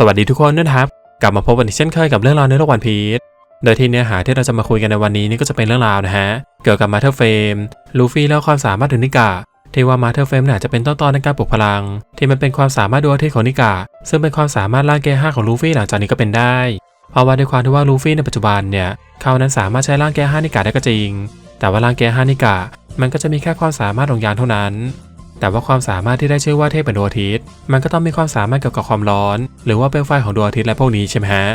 สวัสดีทุกคนด้วยนะครับ กลับมาพบกันอีกเช่นเคยกับเรื่องราวในโลกวันพีชโดยที่เนื้อหาที่เราจะมาคุยกันในวันนี้นี่ก็จะเป็นเรื่องราวนะฮะ เกี่ยวกับมาเธอร์เฟมลูฟี่แล้วความสามารถถึงนิกาที่ว่ามาเธอร์เฟมเนี่ยจะเป็นต้นตอนในการปลุกพลัง ที่มันเป็นความสามารถดวงทิตย์ของนิกาซึ่งเป็นความสามารถล่างเกห้าของลูฟี่หลังจากนี้ก็เป็นได้ เพราะว่าด้วยความที่ว่าลูฟี่ในปัจจุบันเนี่ยเขานั้นสามารถใช้ร่างแก้ห้านิกาได้ก็จริง แต่ว่าร่างแก้ห้านิกามันก็จะมีแค่ความสามารถของยานเท่านั้น แต่ว่าความสามารถที่ได้ชื่อว่าเทพเป็นดวงอาทิตย์ มันก็ต้องมีความสามารถเกี่ยวกับความร้อน หรือว่าเปลวไฟของดวงอาทิตย์และพวกนี้ใช่ไหมฮะ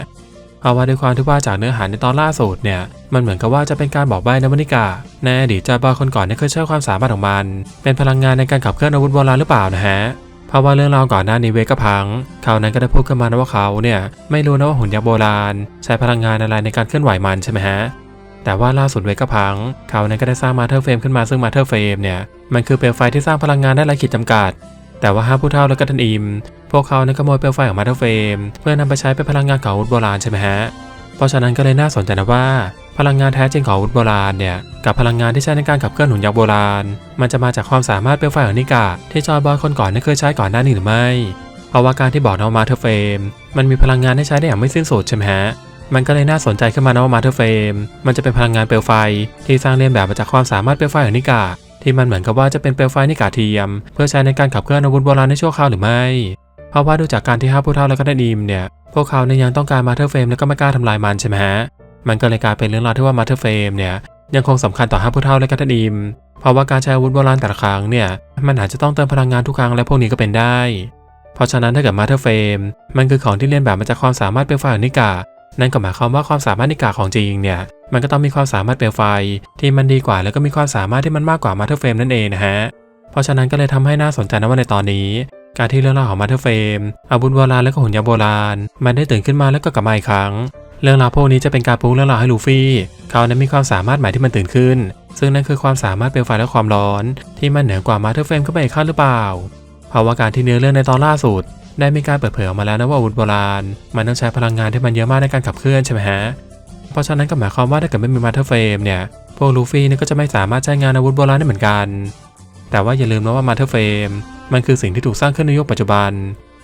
เพราะว่าด้วยความที่ว่าจากเนื้อหาในตอนล่าสุดเนี่ย มันเหมือนกับว่าจะเป็นการบอกใบ้นะวนิกาในอดีตจ้าบอยคนก่อนเนี่ยเคยใช้ความสามารถของมัน เป็นพลังงานในการขับเคลื่อนอาวุธโบราณหรือเปล่านะฮะเพราะว่าเรื่องราวก่อนหน้านี้เวก็พัง เขานั้นก็ได้พูดขึ้นมานะว่าเขาเนี่ยไม่รู้นะว่าหุ่นยักษ์โบราณ ใช้พลังงานอะไรในการเคลื่อนไหวมันใช่ไหมฮะ แต่ว่าล่าสุดเวก็พัง เขานั้นก็ได้สร้างมาเธอร์เฟรมขึ้นมาซึ่งมาเธอร์เฟรมเนี่ยมันคือเปลวไฟที่สร้างพลังงานได้ไร้ขีดจำกัด แต่ว่าห้าผู้เฒ่าและก็ท่านอิม พวกเขานั้นขโมยเปลวไฟของมาเธอร์เฟรมเพื่อนำไปใช้เป็นพลังงานของอาวุธโบราณใช่ไหมฮะ เพราะฉะนั้นก็เลยน่าสนใจนะว่าพลังงานแท้จริงของอาวุธโบราณเนี่ยกับพลังงานที่ใช้ในการขับเคลื่อนหุ่นยักษ์โบราณ มันจะมาจากความสามารถเปลวไฟของนิกาที่จอยบอยคนก่อนนั้นเคยใช้ก่อนหน้านี้หรือไม่ เพราะว่าการที่บอกนะว่ามาเธอร์เฟรมมันมีพลังงานให้ใช้ได้อย่างไม่สิ้นสุดใช่ไหมฮะ มันก็เลยน่าสนใจขึ้นมานะว่ามาเธอร์เฟรมมันจะเป็นพลังงานเปลวไฟ ที่สร้างเลียนแบบมาจากความสามารถเปลวไฟของนิกา ที่มันเหมือนกับว่าจะเป็นเปลวไฟนิกาเทียม เพื่อใช้ในการขับเคลื่อนอาวุธโบราณในชั่วคราวหรือไม่ เพราะว่าดูจากการที่ห้าผู้เฒ่าและก็ได้ดีมเนี่ยพวกเขาเนี่ยยังต้องการมาเธอร์เฟรมแล้วก็ไม่กล้าทำลายมันใช่ไหมฮะมันก็เลยกลายเป็นเรื่องราวที่ว่ามาเธอร์เฟรมเนี่ยยังคงสำคัญต่อห้าผู้เฒ่าและก็ท่านอิมเพราะว่าการใช้อาวุธโบราณแต่ละครั้งเนี่ย มันอาจจะต้องเติมพลังงานทุกครั้งและพวกนี้ก็เป็นได้ เพราะฉะนั้นถ้าเกิดมาเธอร์เฟรมมันคือของที่เลียนแบบมาจากความสามารถเปลวไฟของนิกา นั่นก็หมายความว่าความสามารถในกาของจริงเนี่ยมันก็ต้องมีความสามารถเปลวไฟ ที่มันดีกว่าแล้วก็มีความสามารถที่มันมากกว่ามาเธอร์เฟรมนั่นเองนะฮะ เพราะฉะนั้นก็เลยทำให้น่าสนใจนะว่าในตอนนี้ การที่เรื่องราวของมาเธอร์เฟรมอาวุธโบราณและก็หุ่นยนต์โบราณ มันได้ตื่นขึ้นมาแล้วก็กลับมาอีกครั้ง เรื่องราวพวกนี้จะเป็นการปูเรื่องราวให้ลูฟี่ เขานั้นมีความสามารถใหม่ที่มันตื่นขึ้น ซึ่งนั่นคือความสามารถเปลวไฟและความร้อน ที่มันเหนือกว่ามาเธอร์เฟรมขึ้นไปอีกขั้นหรือเปล่า เพราะว่าการที่เนื้อเรื่องในตอนล่าสุด ได้มีการเปิดเผยออกมาแล้วนะว่าอาวุธโบราณ มันต้องใช้พลังงานที่มันเยอะมากในการขับเคลื่อนใช่ไหมฮะ เพราะฉะนั้นก็หมายความว่าถ้าเกิดไม่มีมาเธอร์เฟรมเนี่ย พวกลูฟี่เนี่ยก็จะไม่สามารถใช้งานอาวุธโบราณได้เหมือนกัน แต่ว่าอย่าลืมนะว่ามาเธอร์เฟรมมันคือสิ่งที่ถูกสร้างขึ้นในยุคปัจจุบัน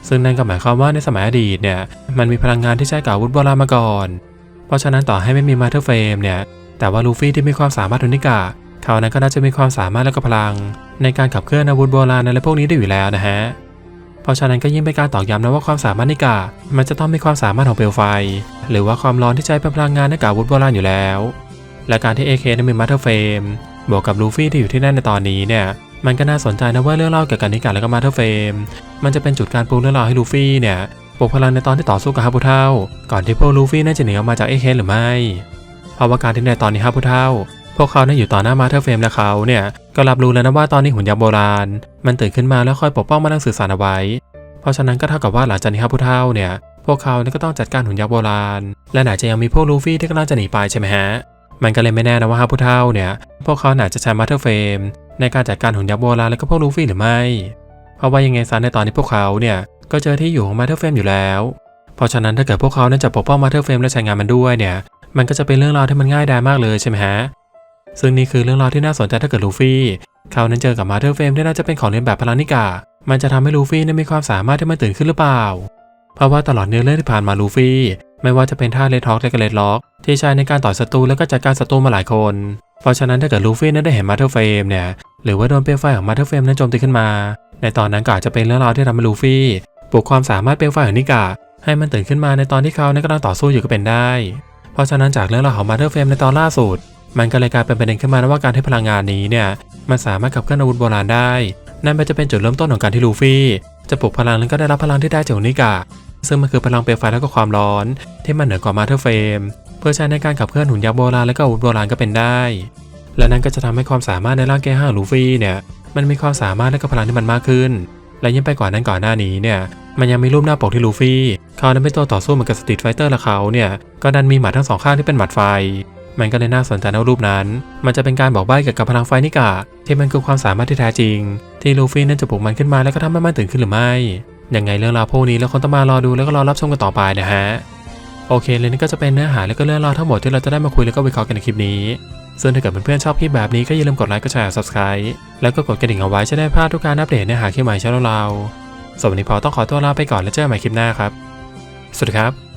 ซึ่งนั่นก็หมายความว่าในสมัยอดีตเนี่ยมันมีพลังงานที่ใช้กับอาวุธโบราณมาก่อน เพราะฉะนั้นต่อให้ไม่มีมาเธอร์เฟรมเนี่ยแต่ว่าลูฟี่ที่มีความสามารถทุนิกาเขานั้นก็น่าจะมีความสามารถและก็พลัง ในการขับเคลื่อนอาวุธโบราณอะไรพวกนี้ได้อยู่แล้วนะฮะ ราะฉะนั้นก็ยิ่งเป็นการตอกย้ำนะว่าความสามารถนิกามันจะต้องมีความสามารถของเปลวไฟ หรือว่าความร้อนที่ใช้เป็นพลังงานในกับอาวุธโบราณอยู่แล้ว และการที่ AK นั้นมีมาเธอร์เฟรมบวกกับลูฟี่ที่อยู่ที่นั่นในตอนนี้เนี่ยมันก็น่าสนใจนะว่าเรื่องเล่าเกี่ยวกับนิกาและก็มาเธอร์เฟรมมันจะเป็นจุดการปูเรื่องราวให้ลูฟี่เนี่ยปลุกพลังในตอนที่ต่อสู้กับฮาบุเท่าก่อนที่พวกลูฟี่น่าจะหนีออกมาจากเอเคหรือไม่เพราะว่าการที่ในตอนนี้ฮาบุเท่าพวกเขาเนี่ยอยู่ต่อหน้ามาเธอร์เฟมและเขาเนี่ย ก็รับรู้แล้วนะว่าตอนนี้หุ่นยักษ์โบราณ มันตื่นขึ้นมาแล้วคอยปกป้องมานั่งสื่อสารเอาไว้ เพราะฉะนั้นก็เท่ากับว่าหลังจากนี้ฮาบุเท่าเนี่ย พวกเขาเนี่ยก็ต้องจัดการหุ่นยักษ์โบราณ และอาจจะยังมีพวกลูฟี่ที่กำลังจะหนีไปใช่ไหมฮะ มันก็เลยไม่แน่นะว่าฮาบุเท่าเนี่ย พวกเขาอาจจะใช้มาเธอร์เฟรมในการจัดการหุ่นยักษ์โบราณแล้วก็พวกลูฟี่หรือไม่ เพราะว่ายังไงซะในตอนนี้พวกเขาเนี่ยก็เจอที่อยู่ของมาเธอร์เฟรมอยู่แล้ว เพราะฉะนั้นถ้าเกิดพวกเขานั้นจะปกป้องมาเธอร์เฟรมและใช้งานมันด้วยเนี่ย มันก็จะเป็นเรื่องราวที่มันง่ายดายมากเลยใช่ไหมฮะ ซึ่งนี่คือเรื่องราวที่น่าสนใจถ้าเกิดลูฟี่เขานั้นเจอกับมาเธอร์เฟมที่น่าจะเป็นของเลียนแบบพลังนิกา มันจะทำให้ลูฟี่นั้นมีความสามารถที่มันตื่นขึ้นหรือเปล่า เพราะว่าตลอดเนื้อเรื่องที่ผ่านมาลูฟี่ ไม่ว่าจะเป็นท่าเลท็อกและก็เลดล็อก ที่ใช้ในการต่อศัตรูแล้วก็จัดการศัตรูมาหลายคน เพราะฉะนั้นถ้าเกิดลูฟี่นั้นได้เห็นมาเธอร์เฟมเนี่ยหรือว่าโดนเปลวไฟของมาเธอร์เฟมนั้นโจมตีขึ้นมา ในตอนนั้นก็อาจจะเป็นเรื่องราวที่ทำให้ลูฟี่ปลุกความสามารถเปลวไฟของนิกาให้มันตื่นขึ้นมาในตอนที่เขานั้นกำลังต่อสู้อยู่ก็เป็นได้ เพราะฉะนั้นจากเรื่องราวของมาเธอร์เฟมในตอนล่าสุด มันก็เลยกลายเป็นประเด็นขึ้นมานะว่าการที่พลังงานนี้เนี่ยมันสามารถขับเคลื่อนอาวุธโบราณได้ นั่นมันจะเป็นจุดเริ่มต้นของการที่ลูฟี่จะปลุกพลังแล้วก็ได้รับพลังที่ได้จากนิกาซึ่งมันคือพลังเปลวไฟแล้วก็ความร้อน ที่มันเหนือกว่ามาเธอร์เฟรมเพื่อใช้ในการขับเคลื่อนหุ่นยักษ์โบราณและก็อาวุธโบราณก็เป็นได้ และนั่นก็จะทำให้ความสามารถในร่างแก้ห้าลูฟี่เนี่ยมันมีความสามารถและก็พลังที่มันมากขึ้น และยิ่งไปกว่านั้นก่อนหน้านี้เนี่ยมันยังมีรูปหน้าปกที่ลูฟี่เขานั้นเป็นตัวต่อสู้เหมือนกับสตรีทไฟเตอร์และเขาเนี่ยก็ดันมีหมัดทั้งสองข้างที่เป็นหมัดไฟ มันก็เลยน่าสนใจในรูปนั้น มันจะเป็นการบอกใบ้เกี่ยวกับพลังไฟนิกาที่มันคือความสามารถที่แท้จริง ที่ลูฟี่นั้นจะปลุกมันขึ้นมาแล้วก็ทำให้มันตื่นขึ้นหรือไม่ ยังไงเรื่องราวพวกนี้แล้วคนต้องมารอดูแล้วก็รอรับชมกันต่อไปนะฮะ โอเคเลยนี่ก็จะเป็นเนื้อหาและก็เรื่องราวทั้งหมดที่เราจะได้มาคุยแล้วก็วิเคราะห์กันในคลิปนี้ซึ่งถ้าเกิดเพื่อนๆชอบคลิปแบบนี้ก็อย่าลืมกดไลค์ กดแชร์ subscribe แล้วก็กดกระดิ่งเอาไว้จะได้พลาดทุกการอัปเดตเนื้อหาคลิปใหม่ช่องเราสวัสดีพอต้องขอตัวลาไปก่อนแล้วเจอกันใหม่คลิปหน้าครับ สวัสดีครับ